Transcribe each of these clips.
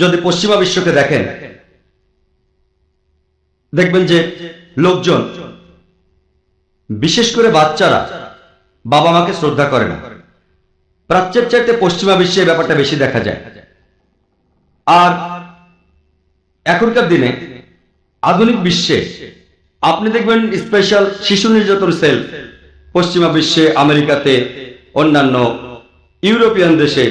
যদি পশ্চিমা বিশ্বকে দেখেন, দেখবেন যে লোকজন, বিশেষ করে বাচ্চারা বাবা মাকে শ্রদ্ধা করে না। প্রাচ্যের চাইতে পশ্চিমা বিশ্বে ব্যাপারটা বেশি দেখা যায়। আর এখনকার দিনে আধুনিক বিশ্বে আপনি দেখবেন স্পেশাল শিশু নির্যাতন সেল পশ্চিমা বিশ্বে, আমেরিকাতে, অন্যান্য ইউরোপিয়ান দেশে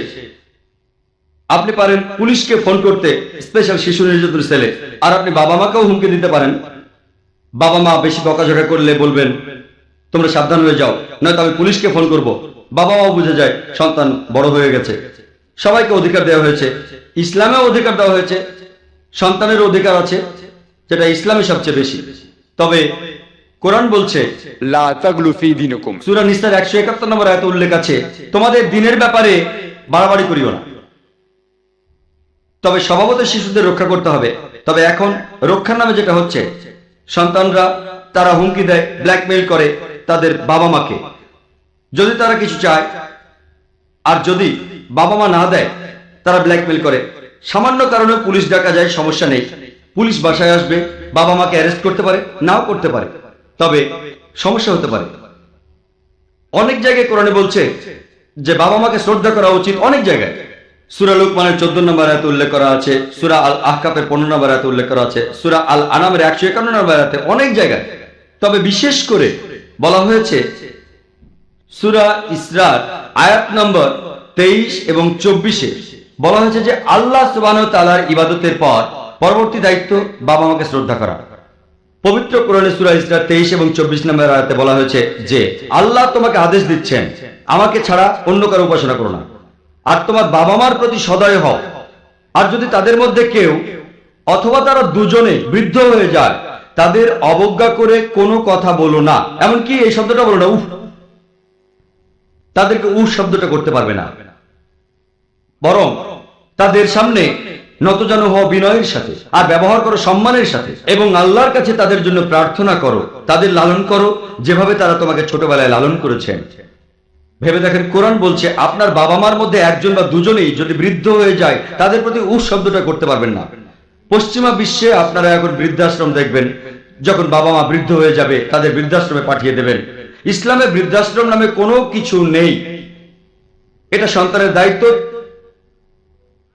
আপনি পারেন পুলিশকে ফোন করতে স্পেশাল শিশু নির্যাতন সেলে। আর আপনি বাবা মাকেও হুমকি দিতে পারেন। বাবা মা বেশি বকাঝকা করলে বলবেন তোমরা সাবধান হয়ে যাও নয়তো আমি পুলিশকে ফোন করব। বাবা মাও বুঝে যায় সন্তান বড় হয়ে গেছে। সবাইকে অধিকার দেওয়া হয়েছে। ইসলামেও অধিকার দেওয়া হয়েছে। সন্তানের অধিকার আছে যেটা ইসলামে সবচেয়ে বেশি। তবে কোরআন বলছে সুরা একশো একাত্তর নম্বর এত উল্লেখ আছে তোমাদের দিনের ব্যাপারে বাড়াবাড়ি করিও না। তবে স্বভাবত শিশুদের রক্ষা করতে হবে। তবে এখন রক্ষার নামে যেটা হচ্ছে, সন্তানরা তারা হুমকি দেয় ব্ল্যাকমেইল করে তাদের বাবা মাকে যদি তারা কিছু চায়, আর যদি বাবা মা না দেয়, তারা ব্ল্যাকমেইল করে। সামান্য কারণে পুলিশ ডাকা যায়, সমস্যা নেই। পুলিশ বাসায় আসবে বাবা মাকে অ্যারেস্ট করতে পারে, নাও করতে পারে। তবে সমস্যা হতে পারে। অনেক জায়গায় কোরআনে বলছে যে বাবা মাকে শ্রদ্ধা করা উচিত, অনেক জায়গায়। সুরা লুকমানের চোদ্দ নম্বর আয়াতে উল্লেখ করা আছে, সুরা আল আহকাপের পনেরো নম্বর আয়াতে উল্লেখ করা আছে, সুরা আল আনামের একশো একান্ন নম্বর আয়াতে অনেক জায়গায়। তবে বিশেষ করে বলা হয়েছে, সুরা ইসরার আয়াত নম্বর তেইশ এবং চব্বিশে বলা হয়েছে যে আল্লাহ সুবাহ তালার ইবাদতের পর পরবর্তী দায়িত্ব বাবা মাকে শ্রদ্ধা করা। পবিত্র কোরআনে সুরা ইসরা তেইশ এবং চব্বিশ নম্বর আয়াতে বলা হয়েছে যে, আল্লাহ তোমাকে আদেশ দিচ্ছেন, আমাকে ছাড়া অন্য কারও উপাসনা করো না। আর তোমার বাবা মার প্রতি সদয় হও। আর যদি তাদের মধ্যে কেউ অথবা তারা দুজনে বৃদ্ধ হয়ে যায়, তাদের অবজ্ঞা করে কোনো কথা বলো না। এমনকি এই শব্দটা বলো না, উফ। তাদেরকে উফ শব্দটা করতে পারবে না। বরং তাদের সামনে নতজান হওয়া বিনয়ের সাথে, আর ব্যবহার করো সম্মানের সাথে, এবং আল্লাহর কাছে তাদের জন্য প্রার্থনা করো, তাদের লালন করো, যেভাবে তারা তোমাকে ছোটবেলায় লালন করেছেন। ভেবে দেখেন, কোরআন বলছে, আপনার বাবা মার মধ্যে একজন বা দুজনেই যদি বৃদ্ধ হয়ে যায়, তাদের প্রতি উহ শব্দটা করতে পারবেন না। পশ্চিমা বিশ্বে আপনারা এখন বৃদ্ধাশ্রম দেখবেন, যখন বাবা মা বৃদ্ধ হয়ে যাবে, তাদের বৃদ্ধাশ্রমে পাঠিয়ে দেবেন। ইসলামে বৃদ্ধাশ্রম নামে কোনো কিছু নেই। এটা সন্তানের দায়িত্ব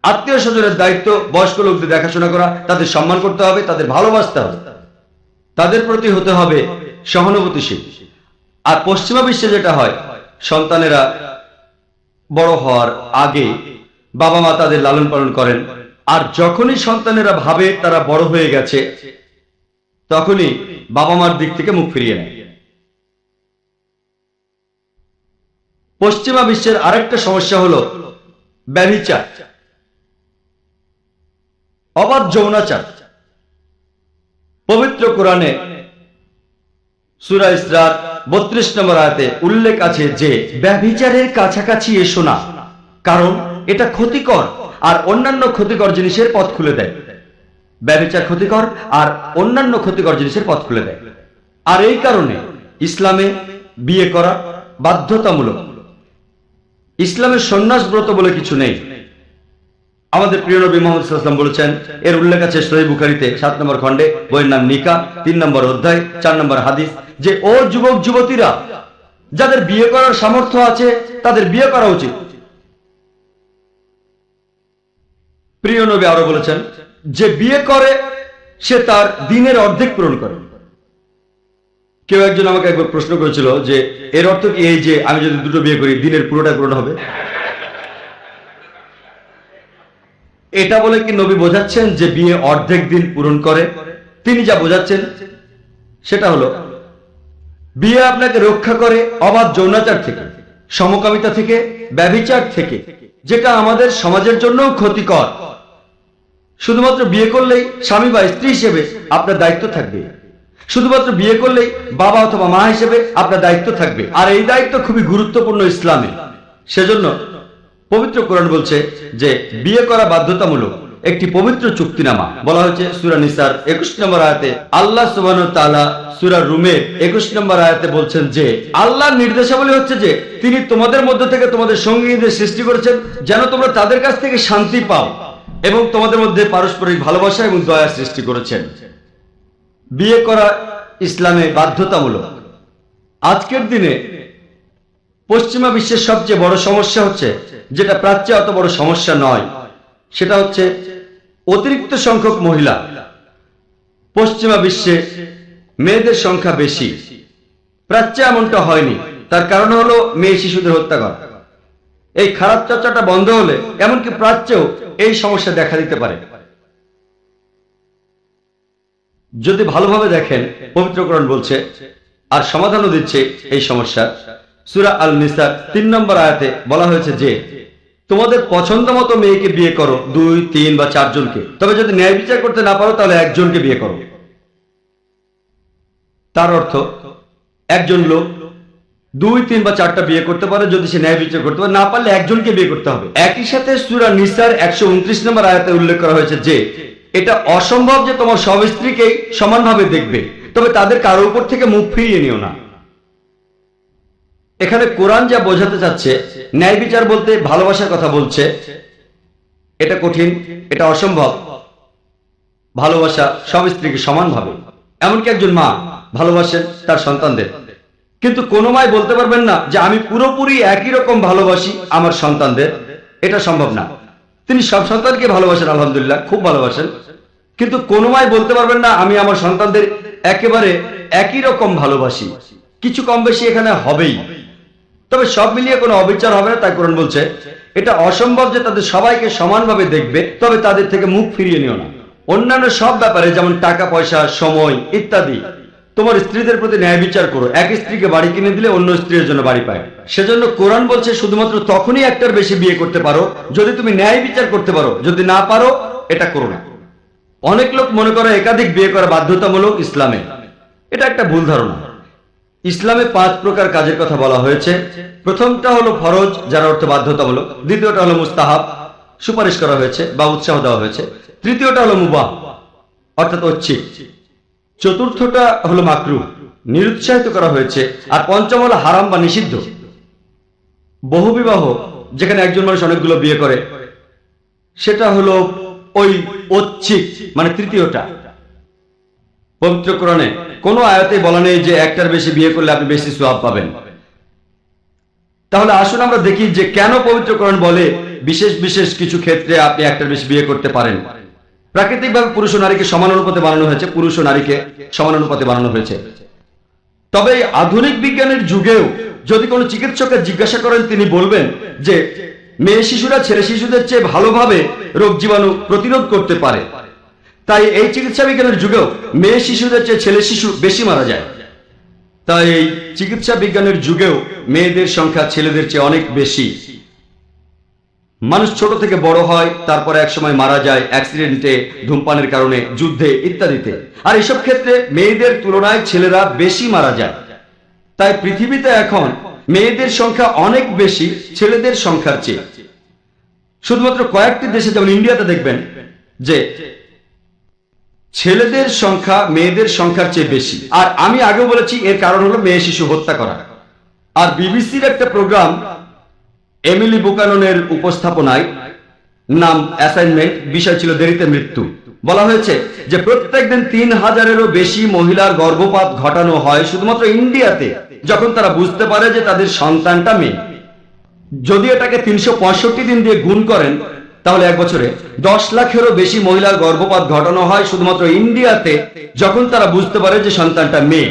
আত্মীয় স্বজনের দায়িত্ব, বয়স্ক লোকদের দেখাশোনা করা, তাদের সম্মান করতে হবে, তাদের ভালোবাসতে হবে। তাদের প্রতি হতে হবে সহানুভূতিশীল। আর পশ্চিমা বিশ্বে যেটা হয় সন্তানেরা বড় হওয়ার আগে বাবা মা তাদের লালন পালন করেন। আর যখনই সন্তানেরা ভাবে তারা বড় হয়ে গেছে, তখনই বাবা মার দিক থেকে মুখ ফিরিয়ে নেয়। পশ্চিমা বিশ্বের আরেকটা সমস্যা হলো ব্যভিচার। অবাধ যৌনাচার পবিত্র কোরআনে সুরা ইসরার বত্রিশ নম্বর আয়াতে উল্লেখ আছে যে, ব্যভিচারের কাছাকাছি এসো না, কারণ এটা ক্ষতিকর আর অন্যান্য ক্ষতিকর জিনিসের পথ খুলে দেয়। ব্যভিচার ক্ষতিকর আর অন্যান্য ক্ষতিকর জিনিসের পথ খুলে দেয়। আর এই কারণে ইসলামে বিয়ে করা বাধ্যতামূলক। ইসলামের সন্ন্যাস ব্রত বলে কিছু নেই। আমাদের প্রিয় নবী মোহাম্মদ সাল্লাম বলেছেন, এর উল্লেখ আছে সহি বুখারিতে, সাত নম্বর খণ্ডে, বইয়ের নাম নিকা, তিন নম্বর অধ্যায়, চার নম্বর হাদিস, যে ও যুবক যুবতীরা, যাদের বিয়ে করার সামর্থ্য আছে, তাদের বিয়ে করা উচিত। প্রিয় নবী আরও বলেছেন, যে বিয়ে করে, সে তার দিনের অর্ধেক পূরণ করে। কেউ একজন আমাকে একবার প্রশ্ন করেছিল যে, এর অর্থ কি এই যে আমি যদি দুটো বিয়ে করি, দিনের পুরোটা পূরণ হবে? এটা বলে কি নবী বোঝাচ্ছেন যে বিয়ে অর্ধেক দিন পূরণ করে? তিনি যা বোঝাচ্ছেন সেটা হলো, বিয়ে আপনাকে রক্ষা করে অবাধ যৌনাচার থেকে, সমকামিতা থেকে, ব্যভিচার থেকে, যেটা আমাদের সমাজের জন্যও ক্ষতিকর। শুধুমাত্র বিয়ে করলেই স্বামী বা স্ত্রী হিসেবে আপনার দায়িত্ব থাকবে। শুধুমাত্র বিয়ে করলেই বাবা অথবা মা হিসেবে আপনার দায়িত্ব থাকবে। আর এই দায়িত্ব খুবই গুরুত্বপূর্ণ ইসলামে। সেজন্য পবিত্র কোরআন বলছে যে বিয়ে করা বাধ্যতামূলক একটি পবিত্র চুক্তিনামা। বলা হয়েছে সুরা নিসার একুশ নম্বর আয়াতে, আল্লাহ সুবান সুরা রুমের একুশ নম্বর আয়াতে বলছেন যে, আল্লাহর নির্দেশাবলী হচ্ছে যে, তিনি তোমাদের মধ্য থেকে তোমাদের সঙ্গীদের সৃষ্টি করেছেন যেন তোমরা তাদের কাছ থেকে শান্তি পাও এবং তোমাদের মধ্যে পারস্পরিক ভালোবাসা এবং দয়া সৃষ্টি করেছেন। বিয়ে করা ইসলামে বাধ্যতামূলক। আজকের দিনে পশ্চিমা বিশ্বের সবচেয়ে বড় সমস্যা হচ্ছে যেটা প্রাচ্যে অত বড় সমস্যা নয়। সেটা হচ্ছে অতিরিক্ত সংখ্যক মহিলা। পশ্চিমা বিশ্বে মেয়েদের সংখ্যা বেশি। প্রাচ্যে এমনটা হয়নি। তার কারণ হলো মেয়ে শিশুদের হত্যা করা এই খারাপ চর্চাটা বন্ধ হলে এমনকি প্রাচ্যেও এই সমস্যা দেখা দিতে পারে। যদি ভালোভাবে দেখেন পবিত্রকরণ বলছে, আর সমাধানও দিচ্ছে এই সমস্যা সুরা আল নিসার তিন নম্বর আয়াতে বলা হয়েছে যে, তোমাদের পছন্দ মতো মেয়েকে বিয়ে করো, দুই, তিন বা চারজনকে তবে যদি ন্যায় বিচার করতে না পারো, তাহলে একজনকে বিয়ে করো। তার অর্থ, একজন লোক দুই, তিন বা চারটা বিয়ে করতে পারে, যদি সে ন্যায় বিচার করতে পারে। না পারলে একজনকে বিয়ে করতে হবে। একই সাথে সুরা নিসার একশো উনত্রিশ নম্বর আয়াতে উল্লেখ করা হয়েছে যে, এটা অসম্ভব যে তোমার সব স্ত্রীকেই সমানভাবে দেখবে। তবে তাদের কারও উপর থেকে মুখ ফিরিয়ে নিও না। এখানে কোরআন যা বোঝাতে চাচ্ছে, ন্যায় বিচার বলতে ভালোবাসার কথা বলছে, এটা কঠিন, এটা অসম্ভব। ভালোবাসা সব স্ত্রীকে সমানভাবে। এমনকি একজন মা ভালোবাসেন তার সন্তানদের। কিন্তু কোনো মায় বলতে পারবেন না যে আমি পুরোপুরি একই রকম ভালোবাসি আমার সন্তানদের। এটা সম্ভব না। তিনি সব সন্তানকে ভালোবাসেন, আলহামদুলিল্লাহ, খুব ভালোবাসেন। কিন্তু কোনো মায় বলতে পারবেন না, আমি আমার সন্তানদের একেবারে একই রকম ভালোবাসি। কিছু কম বেশি এখানে হবেই। তবে সব মিলিয়ে কোনো অবিচার হবে না তাই কোরআন বলছে। এটা অসম্ভব যে তাদের সবাইকে সমানভাবে দেখবে, তবে তাদের থেকে মুখ ফিরিয়ে নিও না। অন্যান্য সব ব্যাপারে, যেমন টাকা, পয়সা, সময় ইত্যাদি, তোমার স্ত্রীদের প্রতি ন্যায় বিচার করো। এক স্ত্রীকে বাড়ি কিনে দিলে অন্য স্ত্রীর জন্য বাড়ি পায়। সেজন্য কোরআন বলছে, শুধুমাত্র তখনই একটার বেশি বিয়ে করতে পারো, যদি তুমি ন্যায় বিচার করতে পারো। যদি না পারো, এটা করো না। অনেক লোক মনে করে একাধিক বিয়ে করা বাধ্যতামূলক ইসলামে। এটা একটা ভুল ধারণা। ইসলামে পাঁচ প্রকার কাজের কথা বলা হয়েছে। প্রথমটা হলো ফরজ, যার অর্থ বাধ্যতামূলক। দ্বিতীয়টা হলো মুস্তাহাব, সুপারিশ করা হয়েছে বা উৎসাহ দেওয়া হয়েছে। তৃতীয়টা হলো মুবাহ, অর্থাৎ ঐচ্ছিক। চতুর্থটা হলো মাকরু, নিরুৎসাহিত করা হয়েছে। আর পঞ্চম হলো হারাম বা নিষিদ্ধ। বহুবিবাহ যেখানে একজন মানুষ অনেকগুলো বিয়ে করে, সেটা হলো ওই ঐচ্ছিক মানে তৃতীয়টা। পবিত্র কোরআনে কোনো আয়াতে বলা নেই যে একটার বেশি বিয়ে করলে আপনি বেশি সোয়াব পাবেন। তাহলে আসুন আমরা দেখি যে কেন পবিত্র কোরআন বলে বিশেষ বিশেষ কিছু ক্ষেত্রে আপনি একটার বেশি বিয়ে করতে পারেন। প্রাকৃতিকভাবে পুরুষ ও নারীকে সমান অনুপাতে বানানো হয়েছে, পুরুষ ও নারীকে সমান অনুপাতে বানানো হয়েছে। তবে আধুনিক বিজ্ঞানের যুগেও যদি কোনো চিকিৎসককে জিজ্ঞাসা করেন, তিনি বলবেন যে মেয়ে শিশুরা ছেলে শিশুদের চেয়ে ভালোভাবে রোগ জীবাণু প্রতিরোধ করতে পারে। তাই এই চিকিৎসা বিজ্ঞানের যুগেও মেয়ে শিশুদের চেয়ে ছেলে শিশু বেশি মারা যায়। তাই এই চিকিৎসা বিজ্ঞানের যুগেও মেয়েদের সংখ্যা ছেলেদের চেয়ে অনেক বেশি। মানুষ ছোট থেকে বড় হয়, তারপরে একসময় মারা যায়, অ্যাক্সিডেন্টে, ধূমপানের কারণে, যুদ্ধে ইত্যাদিতে। আর এসব ক্ষেত্রে মেয়েদের তুলনায় ছেলেরা বেশি মারা যায়। তাই পৃথিবীতে এখন মেয়েদের সংখ্যা অনেক বেশি, ছেলেদের সংখ্যার চেয়ে। শুধুমাত্র কয়েকটি দেশে, যেমন ইন্ডিয়াতে দেখবেন, যে ছেলেদের সংখ্যা মেয়েদের সংখ্যার চেয়ে বেশি। আর আমি আগে বলেছি, এর কারণ হলো মেয়ে শিশু হত্যা করা। আর বিবিসির একটা প্রোগ্রাম এমিলি বুকাননের উপস্থাপনায়, নাম অ্যাসাইনমেন্ট, বিষয় ছিল দেরিতে মৃত্যু। বলা হয়েছে যে প্রত্যেক দিন তিন হাজারেরও বেশি মহিলার গর্ভপাত ঘটানো হয় শুধুমাত্র ইন্ডিয়াতে, যখন তারা বুঝতে পারে যে তাদের সন্তানটা মেয়ে। যদি এটাকে তিনশো পঁয়ষট্টি দিন দিয়ে গুণ করেন তাহলে এক বছরে দশ লাখেরও বেশি মহিলার গর্ভপাত ঘটানো হয় শুধুমাত্র ইন্ডিয়াতে, যখন তারা বুঝতে পারে যে সন্তানটা মেয়ে।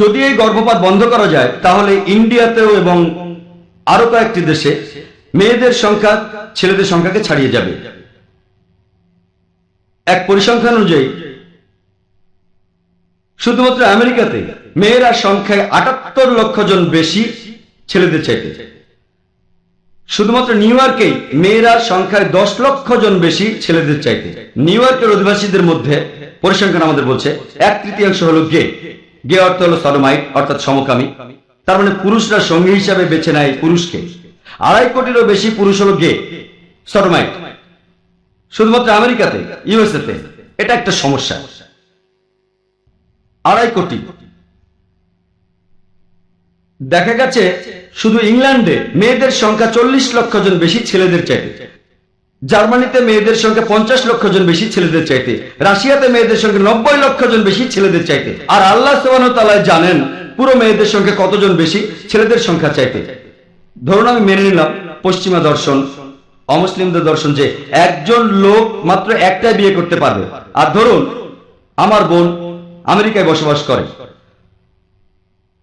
যদি এই গর্ভপাত বন্ধ করা যায়, তাহলে ইন্ডিয়াতেও এবং আরও কয়েকটি দেশে মেয়েদের সংখ্যা ছেলেদের সংখ্যাকে ছাড়িয়ে যাবে। এক পরিসংখ্যান অনুযায়ী, শুধুমাত্র আমেরিকাতে মেয়েরা সংখ্যায় আটাত্তর লক্ষ জন বেশি ছেলেদের চাইতে। শুধুমাত্র নিউ ইয়র্কেই মেয়েরা সংখ্যায় দশ লক্ষ জন বেশি ছেলেদের চাইতে। নিউ ইয়র্কের অধিবাসীদের মধ্যে, পরিসংখ্যান আমাদের বলছে, এক তৃতীয়াংশ হলো গে। গে অর্থ হলো সরমাইট অর্থাৎ সমকামী। তার মানে পুরুষরা সঙ্গী হিসাবে বেছে নেয় পুরুষকে। আড়াই কোটিরও বেশি পুরুষ হলো গে। সরমাইট শুধুমাত্র আমেরিকাতে, ইউএসএতে, এটা একটা সমস্যা। আড়াই কোটি। দেখা গেছে শুধু ইংল্যান্ডে মেয়েদের সংখ্যা চল্লিশ লক্ষ জন বেশি ছেলেদের চাইতে। জার্মানিতে মেয়েদের সংখ্যা পঞ্চাশ লক্ষ জন বেশি ছেলেদের চাইতে। রাশিয়াতে মেয়েদের সংখ্যা নব্বই লক্ষ জন বেশি ছেলেদের চাইতে। আর আল্লাহ তালায় জানেন পুরো মেয়েদের সংখ্যা কতজন বেশি ছেলেদের সংখ্যা চাইতে। ধরুন আমি মেনে নিলাম, পশ্চিমা দর্শন, অমুসলিমদের দর্শন যে একজন লোক মাত্র একটাই বিয়ে করতে পারবে। আর ধরুন আমার বোন আমেরিকায় বসবাস করে।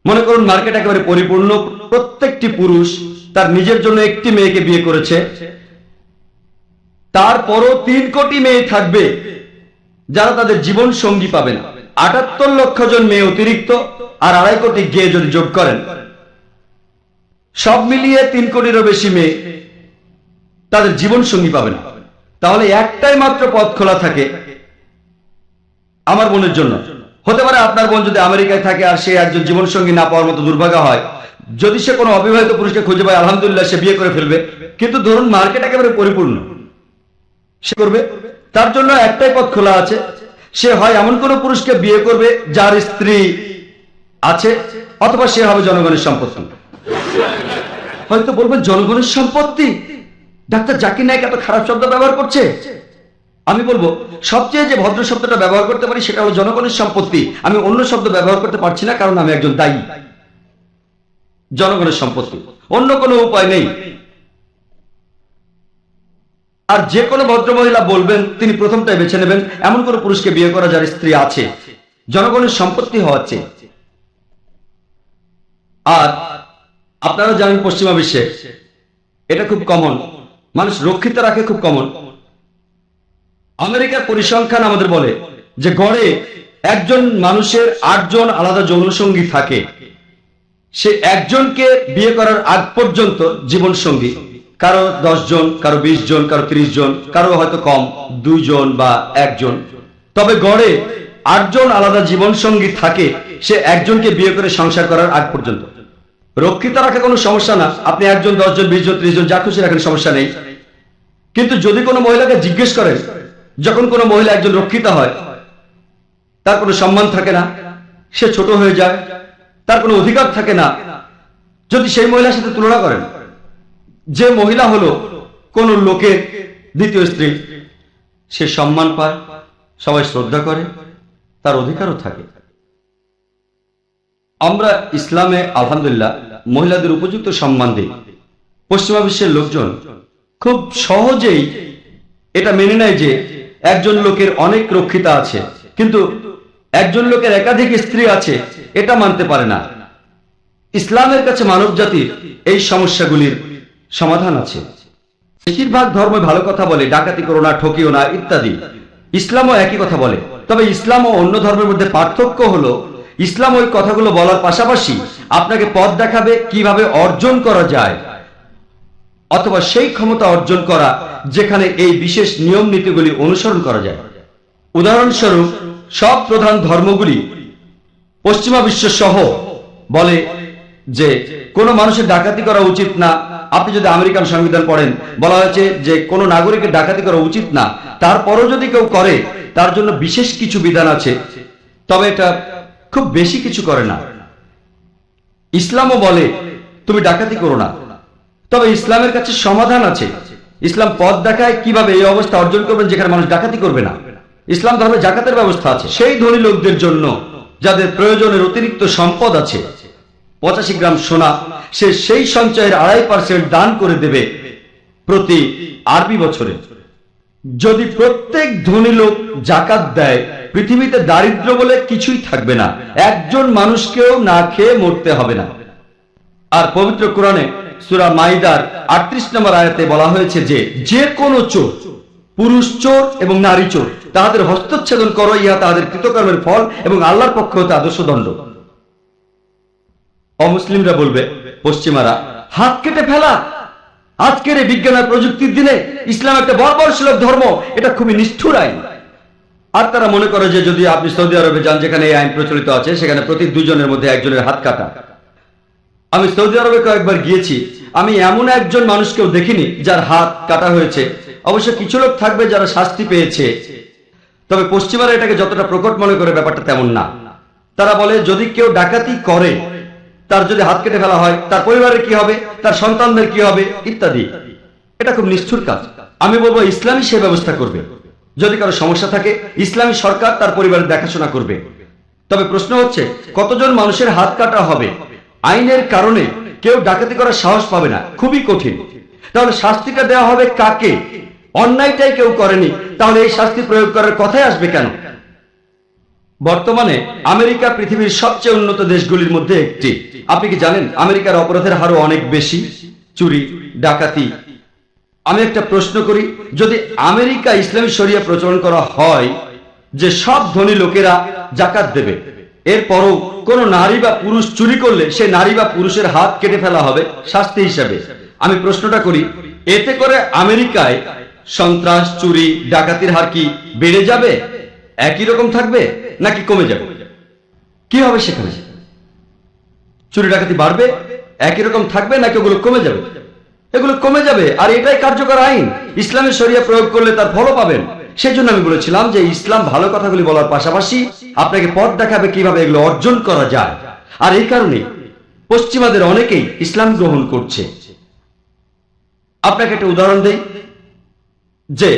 মনে করুন মার্কেট একেবারে পরিপূর্ণ, প্রত্যেকটি পুরুষ তার নিজের জন্য একটি মেয়েকে বিয়ে করেছে। তারপরও তিন কোটি মেয়ে থাকবে, যারা তাদের জীবন সঙ্গী পাবে না। আটাত্তর লক্ষ জন মেয়ে অতিরিক্ত আর আড়াই কোটি গিয়ে যদি যোগ করেন। সব মিলিয়ে তিন কোটিরও বেশি মেয়ে তাদের জীবন সঙ্গী পাবে না। তাহলে একটাই মাত্র পথ খোলা থাকে আমার বোনের জন্য। হতে পারে আপনার বোন যদি আমেরিকায় থাকে আর সে একজন জীবন সঙ্গী না পাওয়ার মতো দুর্ভাগ্য হয়। যদি সে কোনো অবিবাহিত পুরুষকে খুঁজে পায়, আলহামদুলিল্লাহ সে বিয়ে করে ফেলবে। কিন্তু ধরুন মার্কেট একেবারে পরিপূর্ণ। সে করবে। তার জন্য একটাই পথ খোলা আছে। সে হয় এমন কোন পুরুষকে বিয়ে করবে যার স্ত্রী আছে, অথবা সে হবে জনগণের সম্পত্তি। হয়তো বলবেন, জনগণের সম্পত্তি? ডাক্তার জাকির নায়ক এত খারাপ শব্দ ব্যবহার করছে? আমি বলব, সবচেয়ে যে ভদ্র শব্দটা ব্যবহার করতে পারি সেটা হলো জনগণের সম্পত্তি। আমি অন্য শব্দ ব্যবহার করতে পারছি না কারণ আমি একজন দায়ী। জনগণের সম্পত্তি। অন্য কোনো উপায় নেই। আর যে কোনো ভদ্রমহিলা বলবেন, তিনি প্রথমটাই বেছে নেবেন, এমন কোন পুরুষকে বিয়ে করা যার স্ত্রী আছে। জনগণের সম্পত্তি হওয়ার চেয়ে আর আপনারা জানেন পশ্চিমা বিশ্বে এটা খুব কমন মানুষ রক্ষিত রাখে খুব কমন আমেরিকার পরিসংখ্যান আমাদের বলে যে গড়ে একজন মানুষের আটজন আলাদা যৌনসঙ্গী থাকে। সে একজনকে বিয়ে করার আগ পর্যন্ত জীবন সঙ্গী কারও জন কারও বিশ জন কারও ত্রিশ জন কারও হয়তো কম, দুইজন বা একজন। তবে গড়ে আটজন আলাদা জীবন সঙ্গী থাকে, সে একজনকে বিয়ে করে সংসার করার আগ পর্যন্ত। রক্ষিত রাখা কোনো সমস্যা না, আপনি একজন, দশজন বিশ জন ত্রিশ জন যা খুশি রাখেন, সমস্যা নেই। কিন্তু যদি কোনো মহিলাকে জিজ্ঞেস করেন যখন কোনো মহিলা একজন রক্ষিতা হয়, তার কোনো সম্মান থাকে না, সে ছোট হয়ে যায়, তার কোনো অধিকার থাকে না, যদি সেই মহিলার সাথে তুলনা করেন, যে মহিলা হলো কোন লোকের দ্বিতীয় স্ত্রী, সে সম্মান পায়, সবাই শ্রদ্ধা করে, তার অধিকারও থাকে। আমরা ইসলামে, আলহামদুলিল্লাহ, মহিলাদের উপযুক্ত সম্মান দিই। পশ্চিমা বিশ্বের লোকজন খুব সহজেই এটা মেনে নেয় যে একজন লোকের অনেক রক্ষিতা আছে, কিন্তু একজন লোকের একাধিক স্ত্রী আছে, এটা মানতে পারে না। ইসলামের কাছে মানব জাতির এই সমস্যাগুলির সমাধান আছে। বেশিরভাগ ধর্ম ভালো কথা বলে, ডাকাতি করো না, ঠকিও না, ইত্যাদি। ইসলামও একই কথা বলে। তবে ইসলাম ও অন্য ধর্মের মধ্যে পার্থক্য হলো, ইসলাম ওই কথাগুলো বলার পাশাপাশি আপনাকে পথ দেখাবে কীভাবে অর্জন করা যায়। অথবা সেই ক্ষমতা অর্জন করা যেখানে এই বিশেষ নিয়ম নীতিগুলি অনুসরণ করা যায়। উদাহরণস্বরূপ, সব প্রধান ধর্মগুলি পশ্চিমা বিশ্ব সহ বলে যে, কোনো মানুষের ডাকাতি করা উচিত না। আপনি যদি আমেরিকান সংবিধান পড়েন, বলা হয়েছে যে, কোনো নাগরিকের ডাকাতি করা উচিত না। তারপরও যদি কেউ করে, তার জন্য বিশেষ কিছু বিধান আছে। তবে এটা খুব বেশি কিছু করে না। ইসলামও বলে, তুমি ডাকাতি করো না। তবে ইসলামের কাছে সমাধান আছে। ইসলাম পথ দেখায় কীভাবে এই অবস্থা অর্জন করবেন যেখানে মানুষ ডাকাতি করবে না। ইসলাম ধর্মে জাকাতের ব্যবস্থা আছে। সেই ধনী লোকদের জন্য যাদের প্রয়োজনের অতিরিক্ত সম্পদ আছে, পঁচাশি গ্রাম সোনা, সে সেই সঞ্চয়ের আড়াই পার্সেন্ট দান করে দেবে প্রতি আরবি বছরে। যদি প্রত্যেক ধনী লোক জাকাত দেয়, পৃথিবীতে দারিদ্র বলে কিছুই থাকবে না। একজন মানুষকেও না খেয়ে মরতে হবে না। আর পবিত্র কোরআনে সুরা মাইদার আটত্রিশ নম্বর আয়াতে বলা হয়েছে যে যে কোনো চোর, পুরুষ চোর এবং নারী চোর, তাহাদের হস্তচ্ছেদন করো, ইহা তাহাদের কৃতকর্মের ফল এবং আল্লাহর পক্ষ হতে আদর্শ দণ্ড। অমুসলিমরা বলবে, পশ্চিমারা, হাত কেটে ফেলা। আজকের এই বিজ্ঞান আর প্রযুক্তির দিনে ইসলাম একটা বর্বরশীলক ধর্ম, এটা খুবই নিষ্ঠুর আইন। আর তারা মনে করে যে, যদি আপনি সৌদি আরবে যান, যেখানে এই আইন প্রচলিত আছে, সেখানে প্রতি দুজনের মধ্যে একজনের হাত কাটা। আমি সৌদি আরবে কয়েকবার গিয়েছি। আমি এমন একজন মানুষকেও দেখিনি যার হাত কাটা হয়েছে। অবশ্য কিছু লোক থাকবে যারা শাস্তি পেয়েছে। তবে পশ্চিমারা এটাকে যতটা প্রকট মনে করে ব্যাপারটা তেমন না। তারা বলে, যদি কেউ ডাকাতি করে, তার যদি হাত কেটে ফেলা হয়, তার পরিবারের কি হবে? তার সন্তানদের কি হবে? ইত্যাদি। এটা খুব নিষ্ঠুর কাজ। আমি বলব, ইসলামই সে ব্যবস্থা করবে। যদি কারও সমস্যা থাকে, ইসলামী সরকার তার পরিবারের দেখাশোনা করবে। তবে প্রশ্ন হচ্ছে, কতজন মানুষের হাত কাটা হবে? আইনের কারণে কেউ ডাকাতি করার সাহস পাবে না। খুবই কঠিন। তাহলে শাস্তিটা দেওয়া হবে কাকে? অন্যায়টাই কেউ করেনি, তাহলে এই শাস্তি প্রয়োগ করার কথাই আসবে কেন? বর্তমানে আমেরিকা পৃথিবীর সবচেয়ে উন্নত দেশগুলির মধ্যে একটি। আপনি কি জানেন, আমেরিকার অপরাধের হারও অনেক বেশি? চুরি, ডাকাতি। আমি একটা প্রশ্ন করি, যদি আমেরিকা ইসলামী শরিয়া প্রচলন করা হয়, যে সব ধনী লোকেরা জাকাত দেবে এরপরও কোন নারী বা পুরুষ চুরি করলে সে নারী বা পুরুষের হাত কেটে ফেলা হবে শাস্তি হিসাবে। আমি প্রশ্নটা করি, এতে করে আমেরিকায় সন্ত্রাস, চুরি, ডাকাতির হার কি বেড়ে যাবে? একই রকম থাকবে নাকি কমে যাবে? কি হবে সেখানে? চুরি, ডাকাতি বাড়বে? একই রকম থাকবে নাকি ওগুলো কমে যাবে? এগুলো কমে যাবে, আর এটাই কার্যকর আইন। ইসলামের শরিয়া প্রয়োগ করলে তার ফলও পাবেন। সেই জন্য আমি বলেছিলাম যে ইসলাম ভালো কথাগুলি বলার পাশাপাশি আপনাকে পথ দেখাবে কীভাবে এগুলো অর্জন করা যায়। আর এই কারণে পশ্চিমাদের অনেকেই ইসলাম গ্রহণ করছে। আপনাকে একটা উদাহরণ দেই, যে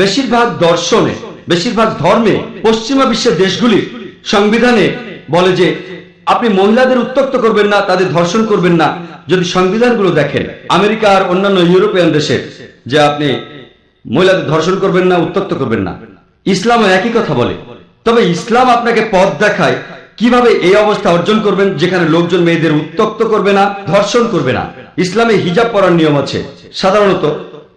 বেশিরভাগ দর্শনে, বেশিরভাগ ধর্মে পশ্চিমা বিশ্বের দেশগুলি সংবিধানে বলে যে আপনি মহিলাদের উত্তক্ত করবেন না, তাদের ধর্ষণ করবেন না। যদি সংবিধানগুলো দেখেন আমেরিকা আর অন্যান্য ইউরোপিয়ান দেশের যে আপনি মহিলাদের ধর্ষণ করবেন না উত্তক্ত করবেন না। ইসলামও একই কথা বলে। তবে ইসলাম আপনাকে পথ দেখায় কীভাবে এই অবস্থা অর্জন করবেন, যেখানে লোকজন মেয়েদের উত্তক্ত করবে না, ধর্ষণ করবে না। ইসলামে হিজাব পরার নিয়ম আছে। সাধারণত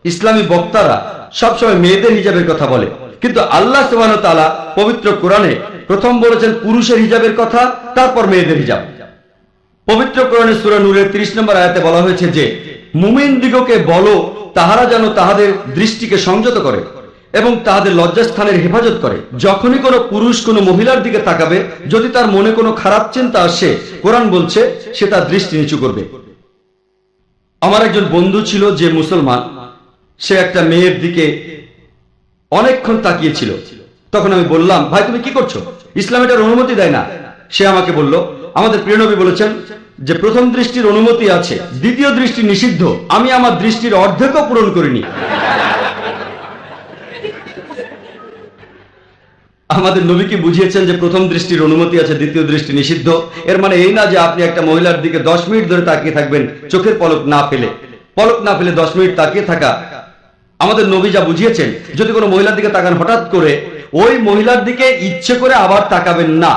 ইসলামী বক্তারা সবসময় মেয়েদের হিজাবের কথা বলে। কিন্তু আল্লাহ সুবাহ তালা পবিত্র কোরআনে প্রথম বলেছেন, পুরুষের হিজাবের কথা, তারপর মেয়েদের হিজাব। পবিত্র কোরআনে সূরা নূরের 30 নম্বর আয়াতে বলা হয়েছে যে মুমিন দিগকে বলো, তাহারা যেন তাহাদের দৃষ্টিকে সংযত করে এবং তাহাদের লজ্জাস্থানের হেফাজত করে। যখনই কোনো পুরুষ কোনো মহিলার দিকে তাকাবে, যদি তার মনে কোনো খারাপ চিন্তা আসে, কোরআন বলছে, সে তার দৃষ্টি নিচু করবে। আমার একজন বন্ধু ছিল যে মুসলমান, সে একটা মেয়ের দিকে অনেকক্ষণ তাকিয়েছিল। তখন আমি বললাম, ভাই, তুমি কি করছ? ইসলাম এটার অনুমতি দেয় না। সে আমাকে বলল আমাদের প্রিয়নবী বলেছেন যে প্রথম দৃষ্টির অনুমতি আছে, দ্বিতীয় দৃষ্টি নিষিদ্ধ। আমি আমার দৃষ্টির অর্ধেকও পূরণ করিনি। আমাদের নবীকে বুঝিয়েছেন যে প্রথম দৃষ্টির অনুমতি আছে, দ্বিতীয় দৃষ্টি নিষিদ্ধ। এর মানে এই না যে আপনি একটা মহিলার দিকে দশ মিনিট ধরে তাকিয়ে থাকবেন, চোখের পলক না ফেলে। পলক না ফেলে দশ মিনিট তাকিয়ে থাকা। আমাদের নবী যা বুঝিয়েছেন, যদি কোনো মহিলার দিকে তাকান হঠাৎ করে, ওই মহিলার দিকে ইচ্ছে করে আবার তাকাবেন না।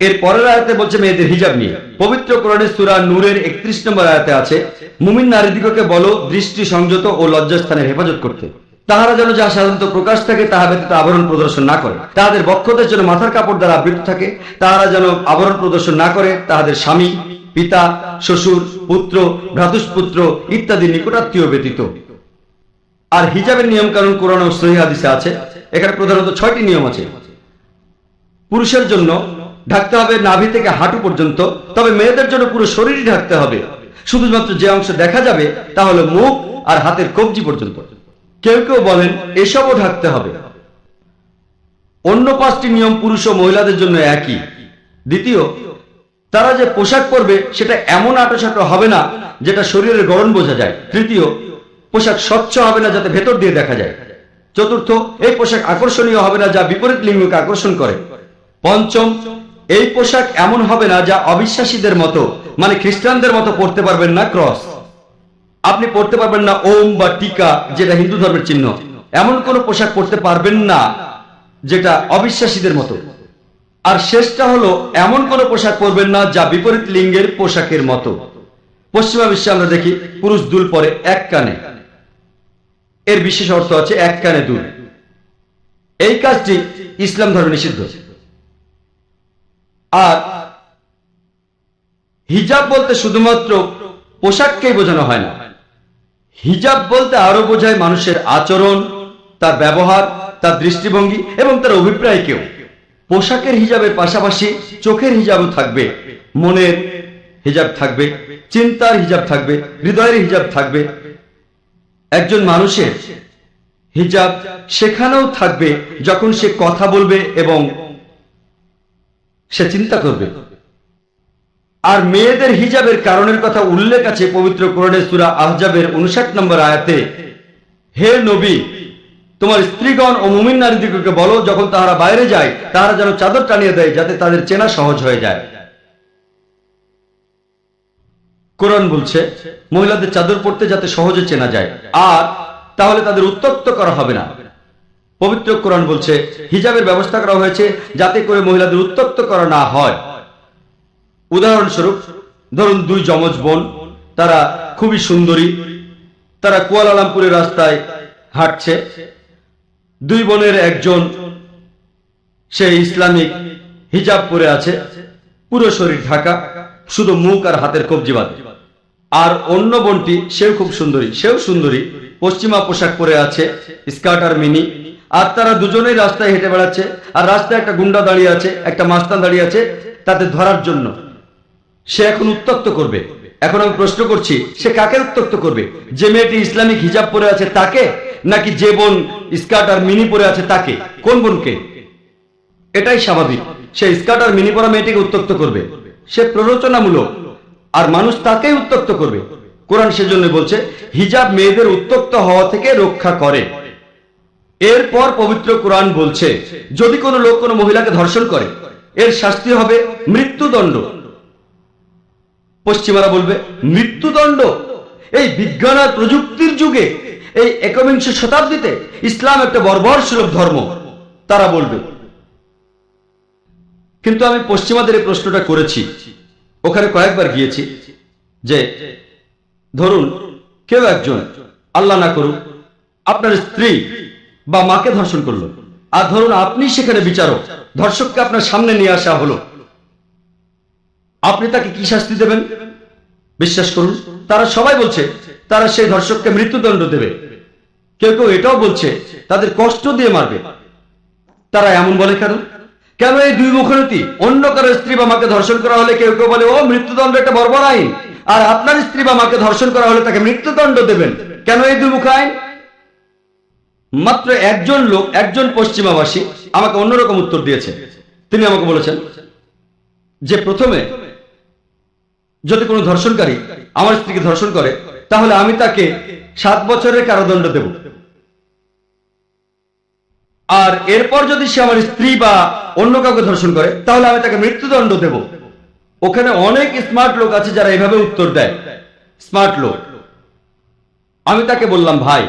এর পরের আয়াতে বলছে মেয়েদের হিজাব নিয়ে। পবিত্র কোরআনে সূরা নূরের একত্রিশ নম্বর আয়াতে আছে, মুমিন নারীদিগকে বলো দৃষ্টি সংযত ও লজ্জাস্থানের হেফাজত করতে। তাহারা যেন যা সাধারণত প্রকাশ থাকে, তাহা ব্যতীত আবরণ প্রদর্শন না করে। তাহাদের বক্ষদের যেন মাথার কাপড় দ্বারা আবৃত থাকে, তাহারা যেন আবরণ প্রদর্শন না করে, তাহাদের স্বামী, পিতা, শ্বশুর, পুত্র, ভ্রাতুষ্পুত্র ইত্যাদি নিকটাত্মীয় ব্যতীত। আর হিজাবের নিয়ম কানুন কোরআন ও সহি হাদিসে আছে। এখানে প্রধানত ছয়টি নিয়ম আছে। পুরুষের জন্য ঢাকতে হবে নাভি থেকে হাঁটু পর্যন্ত, তবে মেয়েদের জন্য পুরো শরীরই ঢাকতে হবে। শুধুমাত্র যে অংশ দেখা যাবে, তা হলো মুখ আর হাতের কবজি পর্যন্ত। কেউ কেউ বলেন, এসবও ঢাকতে হবে। অন্য পাঁচটি নিয়ম পুরুষ ও মহিলাদের জন্য একই। দ্বিতীয়, তারা যে পোশাক পরবে, সেটা এমন আটোসাটো হবে না, যেটা শরীরের গড়ন বোঝা যায়। তৃতীয়, পোশাক স্বচ্ছ হবে না, যাতে ভেতর দিয়ে দেখা যায়। চতুর্থ, এই পোশাক আকর্ষণীয় হবে না, যা বিপরীত লিঙ্গকে আকর্ষণ করে। পঞ্চম এই পোশাক এমন হবে না যা অবিশ্বাসীদের মতো মানে খ্রিস্টানদের মতো পড়তে পারবেন না ক্রস। আপনি পড়তে পারবেন না ওম বা টিকা, যেটা হিন্দু ধর্মের চিহ্ন। এমন কোন পোশাক পড়তে পারবেন না, যেটা অবিশ্বাসীদের মতো। আর শেষটা হলো, এমন কোন পোশাক পরবেন না যা বিপরীত লিঙ্গের পোশাকের মতো। পশ্চিমা বিশ্বে আমরা দেখি, পুরুষ দুল পরে এক কানে। এর বিশেষ অর্থ আছে এক কানে দুল। এই কাজটি ইসলাম ধর্মে নিষিদ্ধ। আর হিজাব বলতে শুধুমাত্র পোশাককেই বোঝানো হয় না। হিজাব বলতে আরও বোঝায় মানুষের আচরণ, তার ব্যবহার, তার দৃষ্টিভঙ্গি এবং তার অভিপ্রায়কেও। পোশাকের হিজাবের পাশাপাশি চোখের হিজাবও থাকবে, মনের হিজাব থাকবে, চিন্তার হিজাব থাকবে, হৃদয়ের হিজাব থাকবে। একজন মানুষের হিজাব সেখানেও থাকবে যখন সে কথা বলবে এবং সে চিন্তা করবে। আর মেয়েদের হিজাবের কারণের কথা উল্লেখ আছে পবিত্র কোরআনের সূরা আহজাবের উনষাট নম্বর আয়াতে। হে নবী, তোমার স্ত্রীগণ ও মুমিন নারীদিগকে বলো, যখন তাহারা বাইরে যায়, তাহারা যেন চাদর টানিয়ে দেয়, যাতে তাদের চেনা সহজ হয়ে যায়। কোরআন বলছে, মহিলাদের চাদর পড়তে যাতে সহজে চেনা যায়। আর তাহলে তাদের উত্তক্ত করা হবে না। পবিত্র কোরআন বলছে, হিজাবের ব্যবস্থা করা হয়েছে যাতে করে মহিলাদের উত্তক্ত করা না হয়। উদাহরণস্বরূপ, ধরুন দুই যমজ বোন, তারা খুবই সুন্দরী, তারা কুয়ালালামপুরের রাস্তায় হাঁটছে। দুই বোনের একজন সে ইসলামিক, হিজাব পরে আছে, পুরো শরীর ঢাকা, শুধু মুখ আর হাতের কবজি বাঁধে আর অন্য বোনটি সেও খুব সুন্দরী, সেও সুন্দরী, পশ্চিমা পোশাক পরে আছে, স্কার্ট আর মিনি আর তারা দুজনেই রাস্তায় হেঁটে বেড়াচ্ছে। আর রাস্তায় একটা গুন্ডা দাঁড়িয়ে আছে, একটা মাস্তান দাঁড়িয়ে আছে তাতে ধরার জন্য। সে এখন উত্তক্ত করবে। এখন আমি প্রশ্ন করছি, সে কাকে উত্তক্ত করবে? যে মেয়েটি ইসলামিক হিজাব পরে আছে তাকে, নাকি যে বোন স্কার্ট আর মিনি পরে আছে তাকে? কোন বোনকে? এটাই স্বাভাবিক। সে স্কার্ট আর মিনি পরা মেয়েটিকে উত্তক্ত করবে। সে প্ররোচনামূলক। আর মানুষ তাকেই উত্তক্ত করবে। কোরআন সেজন্য বলছে, হিজাব মেয়েদের উত্তক্ত হওয়া থেকে রক্ষা করে। এরপর পবিত্র কোরআন বলছে, যদি কোনো লোক কোনো মহিলাকে ধর্ষণ করে, এর শাস্তি হবে মৃত্যুদণ্ড। পশ্চিমারা বলবে, মৃত্যুদণ্ড? এই বিজ্ঞান আর প্রযুক্তির যুগে, এই একবিংশ শতাব্দীতে ইসলাম একটা বর্বর সুলভ ধর্ম। তারা বলবে, কিন্তু আমি পশ্চিমাদের এই প্রশ্নটা করেছি। ওখানে কয়েকবার গিয়েছি যে, ধরুন, কেউ একজন, আল্লাহ না করুক, আপনার স্ত্রী বা মাকে ধর্ষণ করল। আর ধরুন আপনি সেখানে বিচারক, ধর্ষককে আপনার সামনে নিয়ে আসা হলো। আপনি তাকে কি শাস্তি দেবেন? বিশ্বাস করুন, তারা সবাই বলছে, তারা সেই ধর্ষককে মৃত্যুদণ্ড দেবে। কেউ কেউ এটাও বলছে, তাদের কষ্ট দিয়ে মারবে। তারা এমন বলে কেন? কেন এই দুই মুখনীতি অন্য কারও স্ত্রী বা মাকে ধর্ষণ করা হলে কেউ কেউ বলে, ও, মৃত্যুদণ্ড একটা বর্বর আইন। আর আপনার স্ত্রী বা মাকে ধর্ষণ করা হলে তাকে মৃত্যুদণ্ড দেবেন। কেন এই দুই মুখ আইন? মাত্র একজন লোক, একজন পশ্চিমাবাসী আমাকে অন্যরকম উত্তর দিয়েছে। তিনি আমাকে বলেছেন যে প্রথমে যদি কোনো ধর্ষণকারী আমার স্ত্রীকে ধর্ষণ করে, তাহলে আমি তাকে সাত বছরের কারাদণ্ড দেব। আর এরপর যদি সে আমার স্ত্রী বা অন্য কাউকে ধর্ষণ করে, তাহলে আমি তাকে মৃত্যুদণ্ড দেব। ওখানে অনেক স্মার্ট লোক আছে যারা এভাবে উত্তর দেয়। স্মার্ট লোক। আমি তাকে বললাম, ভাই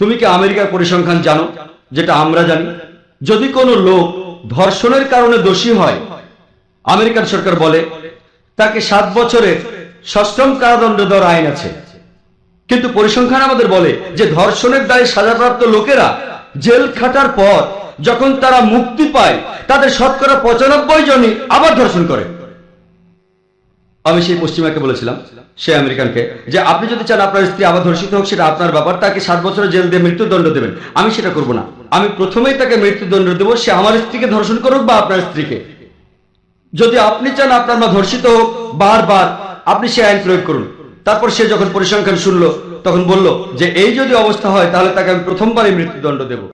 তুমি কি আমেরিকার পরিসংখ্যান জানো? যেটা আমরা জানি। যদি কোনো লোক ধর্ষণের কারণে দোষী হয়, আমেরিকান সরকার বলে, তাকে সাত বছরের সশ্রম কারাদণ্ড দেওয়ার আইন আছে। কিন্তু পরিসংখ্যান আমাদের বলে যে ধর্ষণের দায়ে সাজাপ্রাপ্ত লোকেরা জেল খাটার পর যখন তারা মুক্তি পায়, তাদের শতকরা পঁচানব্বই জনই আবার ধর্ষণ করে। আমি সেই পশ্চিমাকে বলেছিলাম সে আমেরিকানকে। যে আপনি যদি চান আপনার স্ত্রী আবার ধর্ষিত হোক, সেটা আপনার ব্যাপার। তাকে সাত বছরের জেল দিয়ে মৃত্যুদণ্ড দেবেন। আমি সেটা করব না। আমি প্রথমেই তাকে মৃত্যুদণ্ড দেবো, সে আমার স্ত্রীকে ধর্ষণ করুক বা আপনার স্ত্রীকে। যদি আপনি চান আপনার মা ধর্ষিত হোক, বারবার আপনি সে আইন প্রয়োগ করুন। তারপর সে যখন পরিসংখ্যান শুনলো, তখন বলল যে, এই যদি অবস্থা হয়, তাহলে তাকে আমি প্রথমবারই মৃত্যুদণ্ড দেব।